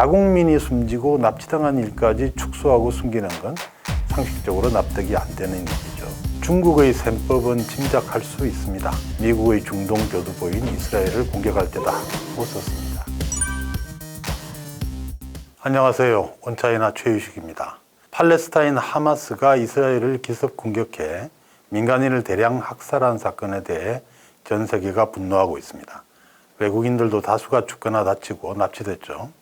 자국민이 숨지고 납치당한 일까지 축소하고 숨기는 건 상식적으로 납득이 안 되는 일이죠. 중국의 셈법은 짐작할 수 있습니다. 미국의 중동 교두보인 이스라엘을 공격할 때다. 고 썼습니다. 안녕하세요. 온차이나 최유식입니다. 팔레스타인 하마스가 이스라엘을 기습 공격해 민간인을 대량 학살한 사건에 대해 전 세계가 분노하고 있습니다. 외국인들도 다수가 죽거나 다치고 납치됐죠.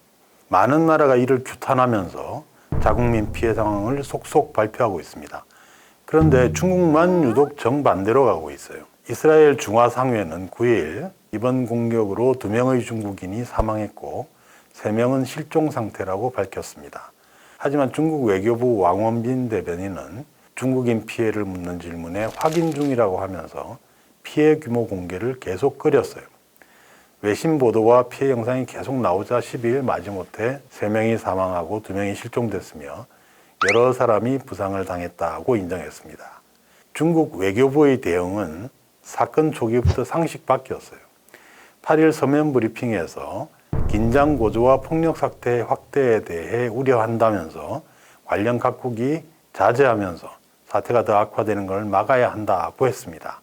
많은 나라가 이를 규탄하면서 자국민 피해 상황을 속속 발표하고 있습니다. 그런데 중국만 유독 정반대로 가고 있어요. 이스라엘 중화상회는 9일 이번 공격으로 두 명의 중국인이 사망했고 세 명은 실종 상태라고 밝혔습니다. 하지만 중국 외교부 왕원빈 대변인은 중국인 피해를 묻는 질문에 확인 중이라고 하면서 피해 규모 공개를 계속 끓였어요. 외신 보도와 피해 영상이 계속 나오자 12일 마지못해 3명이 사망하고 2명이 실종됐으며 여러 사람이 부상을 당했다고 인정했습니다. 중국 외교부의 대응은 사건 초기부터 상식 밖이었어요. 8일 서면 브리핑에서 긴장 고조와 폭력 사태 확대에 대해 우려한다면서 관련 각국이 자제하면서 사태가 더 악화되는 것을 막아야 한다고 했습니다.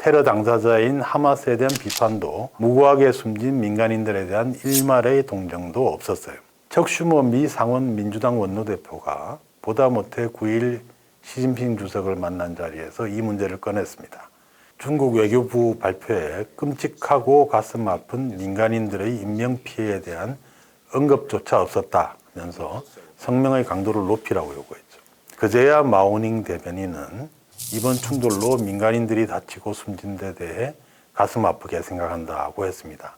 테러 당사자인 하마스에 대한 비판도 무고하게 숨진 민간인들에 대한 일말의 동정도 없었어요. 척슈머 미 상원 민주당 원로대표가 보다 못해 9일 시진핑 주석을 만난 자리에서 이 문제를 꺼냈습니다. 중국 외교부 발표에 끔찍하고 가슴 아픈 민간인들의 인명 피해에 대한 언급조차 없었다면서 성명의 강도를 높이라고 요구했죠. 그제야 마오닝 대변인은 이번 충돌로 민간인들이 다치고 숨진 데 대해 가슴 아프게 생각한다고 했습니다.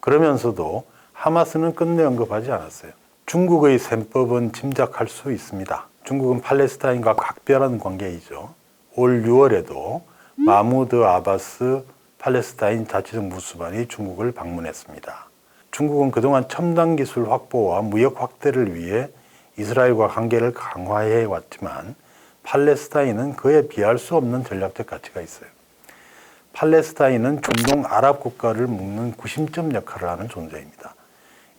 그러면서도 하마스는 끝내 언급하지 않았어요. 중국의 셈법은 짐작할 수 있습니다. 중국은 팔레스타인과 각별한 관계이죠. 올 6월에도 마무드 아바스 팔레스타인 자치정 무수반이 중국을 방문했습니다. 중국은 그동안 첨단 기술 확보와 무역 확대를 위해 이스라엘과 관계를 강화해 왔지만 팔레스타인은 그에 비할 수 없는 전략적 가치가 있어요. 팔레스타인은 중동 아랍 국가를 묶는 구심점 역할을 하는 존재입니다.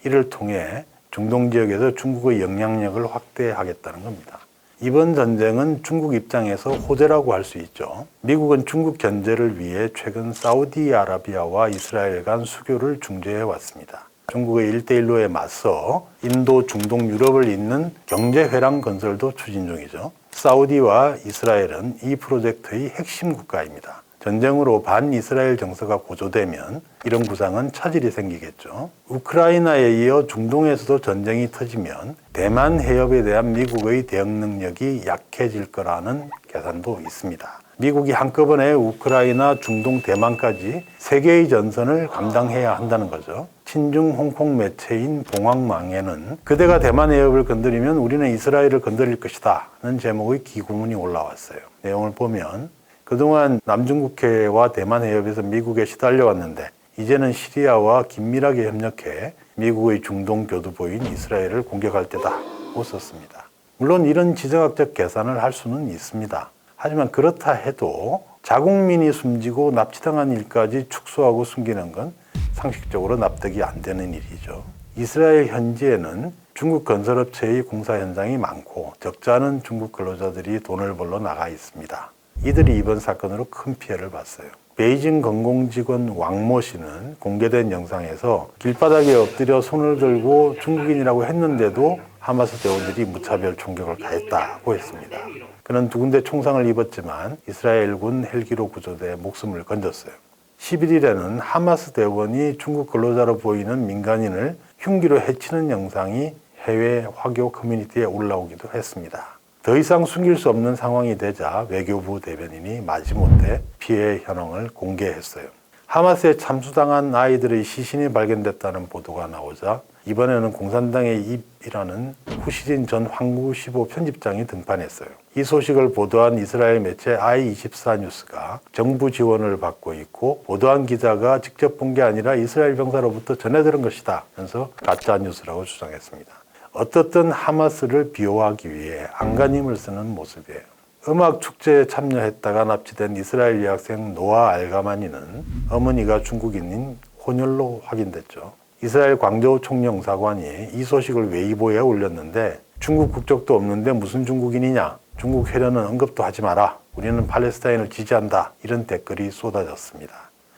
이를 통해 중동 지역에서 중국의 영향력을 확대하겠다는 겁니다. 이번 전쟁은 중국 입장에서 호재라고 할 수 있죠. 미국은 중국 견제를 위해 최근 사우디아라비아와 이스라엘 간 수교를 중재해 왔습니다. 중국의 일대일로에 맞서 인도, 중동, 유럽을 잇는 경제 회랑 건설도 추진 중이죠. 사우디와 이스라엘은 이 프로젝트의 핵심 국가입니다. 전쟁으로 반 이스라엘 정서가 고조되면 이런 구상은 차질이 생기겠죠. 우크라이나에 이어 중동에서도 전쟁이 터지면 대만 해협에 대한 미국의 대응 능력이 약해질 거라는 계산도 있습니다. 미국이 한꺼번에 우크라이나, 중동, 대만까지 세계의 전선을 감당해야 한다는 거죠. 친중 홍콩 매체인 봉황망에는 그대가 대만 해협을 건드리면 우리는 이스라엘을 건드릴 것이다 는 제목의 기고문이 올라왔어요. 내용을 보면 그동안 남중국해와 대만 해협에서 미국에 시달려왔는데 이제는 시리아와 긴밀하게 협력해 미국의 중동 교두보인 이스라엘을 공격할 때다고 썼습니다. 물론 이런 지정학적 계산을 할 수는 있습니다. 하지만 그렇다 해도 자국민이 숨지고 납치당한 일까지 축소하고 숨기는 건 상식적으로 납득이 안 되는 일이죠. 이스라엘 현지에는 중국 건설업체의 공사 현장이 많고 적지 않은 중국 근로자들이 돈을 벌러 나가 있습니다. 이들이 이번 사건으로 큰 피해를 봤어요. 베이징 건공 직원 왕모 씨는 공개된 영상에서 길바닥에 엎드려 손을 들고 중국인이라고 했는데도 하마스 대원들이 무차별 총격을 가했다고 했습니다. 그는 두 군데 총상을 입었지만 이스라엘군 헬기로 구조돼 목숨을 건졌어요. 11일에는 하마스 대원이 중국 근로자로 보이는 민간인을 흉기로 해치는 영상이 해외 화교 커뮤니티에 올라오기도 했습니다. 더 이상 숨길 수 없는 상황이 되자 외교부 대변인이 마지못해 피해 현황을 공개했어요. 하마스에 참수당한 아이들의 시신이 발견됐다는 보도가 나오자 이번에는 공산당의 입이라는 후시진 전 황구시보 편집장이 등판했어요. 이 소식을 보도한 이스라엘 매체 i24 뉴스가 정부 지원을 받고 있고 보도한 기자가 직접 본 게 아니라 이스라엘 병사로부터 전해 들은 것이다. 면서 가짜 뉴스라고 주장했습니다. 어떻든 하마스를 비호하기 위해 안간힘을 쓰는 모습이에요. 음악 축제에 참여했다가 납치된 이스라엘 여학생 노아 알가마니는 어머니가 중국인인 혼혈로 확인됐죠. 이스라엘 광저우 총영사관이 이 소식을 웨이보에 올렸는데 중국 국적도 없는데 무슨 중국인이냐? 중국 회련은 언급도 하지 마라. 우리는 팔레스타인을 지지한다. 이런 댓글이 쏟아졌습니다.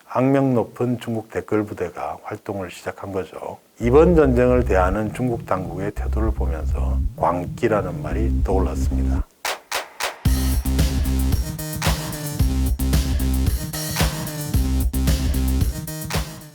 악명 높은 중국 댓글 부대가 활동을 시작한 거죠. 이번 전쟁을 대하는 중국 당국의 태도를 보면서 광기라는 말이 떠올랐습니다.